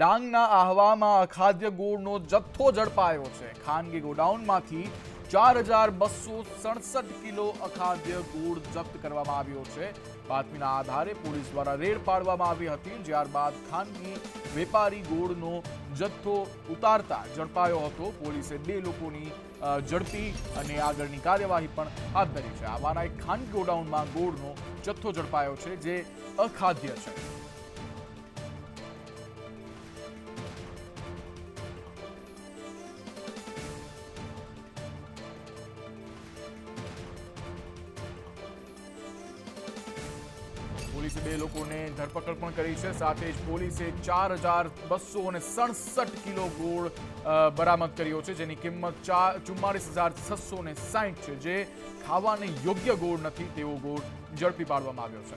ડાંગના આહવામાં અખાદ્ય ગોળનો જથ્થો ઝડપાયો છે. ખાનગી ગોડાઉનમાંથી ચાર હજાર બસો સડસઠ કિલો અખાદ્ય ગોળ જપ્ત કરવામાં આવ્યો છે. બાતમીના આધારે પોલીસ દ્વારા રેડ પાડવામાં આવી હતી. ત્યારબાદ ખાનગી વેપારી ગોળનો જથ્થો ઉતારતા ઝડપાયો હતો. પોલીસે બે લોકોની ઝડપી અને આગળની કાર્યવાહી પણ હાથ ધરી છે. આવાના એક ખાનગી ગોડાઉનમાં ગોળનો જથ્થો ઝડપાયો છે, જે અખાદ્ય છે. પોલીસે બે લોકોને ધરપકડ પણ કરી છે. સાથે જ પોલીસે ચાર હજાર બસો અને સડસઠ કિલો ગોળ બરામદ કર્યો છે, જેની કિંમત ચાર, ચુમ્માળીસ હજાર છસો ને સાહીઠ છે. જે ખાવાને યોગ્ય ગોળ નથી, તેવો ગોળ ઝડપી પાડવામાં આવ્યો છે.